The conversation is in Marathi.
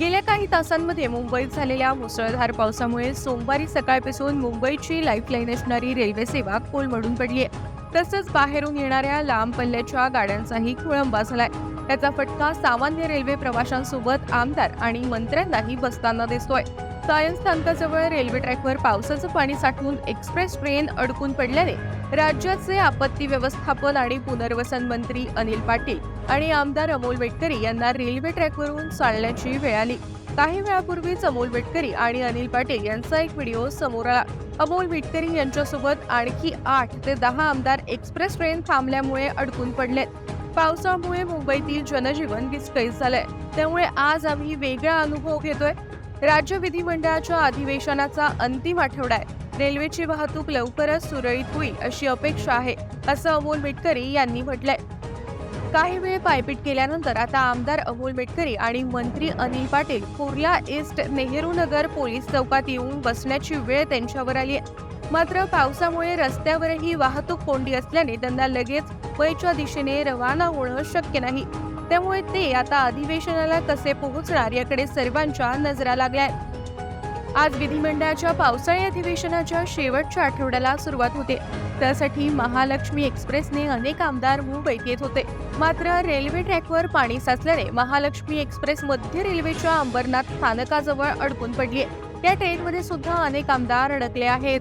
गेल्या काही तासांमध्ये मुंबईत झालेल्या मुसळधार पावसामुळे सोमवारी सकाळपासून मुंबईची लाईफलाईन असणारी रेल्वे सेवा कोलमडून पडली आहे तसंच बाहेरून येणाऱ्या लांब पल्ल्याच्या गाड्यांचाही खोळंबा झालाय. याचा फटका सामान्य रेल्वे प्रवाशांसोबत आमदार आणि मंत्र्यांनाही बसताना दिसतोय. सायन स्थानकाजवळ रेल्वे ट्रॅकवर पावसाचं पाणी साठवून एक्सप्रेस ट्रेन अडकून पडल्याने राज्याचे आपत्ती व्यवस्थापन आणि पुनर्वसन मंत्री अनिल पाटील आणि आमदार अमोल वेटकरी यांना रेल्वे ट्रॅकवरून चालण्याची वेळ आली. काही वेळापूर्वीच अमोल वेटकरी आणि अनिल पाटील यांचा एक व्हिडिओ समोर आला. अमोल वेटकरी यांच्यासोबत आणखी आठ ते दहा आमदार एक्सप्रेस ट्रेन थांबल्यामुळे अडकून पडलेत. पावसामुळे मुंबईतील जनजीवन विस्कळीत झालंय. त्यामुळे आज आम्ही वेगळा अनुभव घेतोय. राज्य विधिमंडळाच्या अधिवेशनाचा अंतिम आठवडा आहे. रेल्वेची वाहतूक लवकरच सुरळीत होईल अशी अपेक्षा आहे असं अमोल मेटकरी यांनी म्हटलंय. काही वेळ पायपीट केल्यानंतर आता आमदार अमोल मेटकरी आणि मंत्री अनिल पाटील कुर्ला ईस्ट नेहरू नगर पोलीस चौकात येऊन बसण्याची वेळ त्यांच्यावर आली आहे. मात्र पावसामुळे रस्त्यावरही वाहतूक कोंडी असल्याने त्यांना लगेच वयच्या दिशेने रवाना होणं शक्य नाही. त्यामुळे ते आता अधिवेशनाला कसे पोहोचणार याकडे सर्वांच्या नजरा लागल्या आज विधिमंडळाच्या पावसाळी अधिवेशनाच्या शेवटच्या आठवड्याला सुरुवात होते. त्यासाठी महालक्ष्मी एक्सप्रेसने अनेक आमदार मुंबईत येत होते. मात्र रेल्वे ट्रॅकवर पाणी साचल्याने महालक्ष्मी एक्सप्रेस मध्य रेल्वेच्या अंबरनाथ स्थानकाजवळ अडकून पडली या ट्रेनमध्ये सुद्धा अनेक आमदार अडकले आहेत.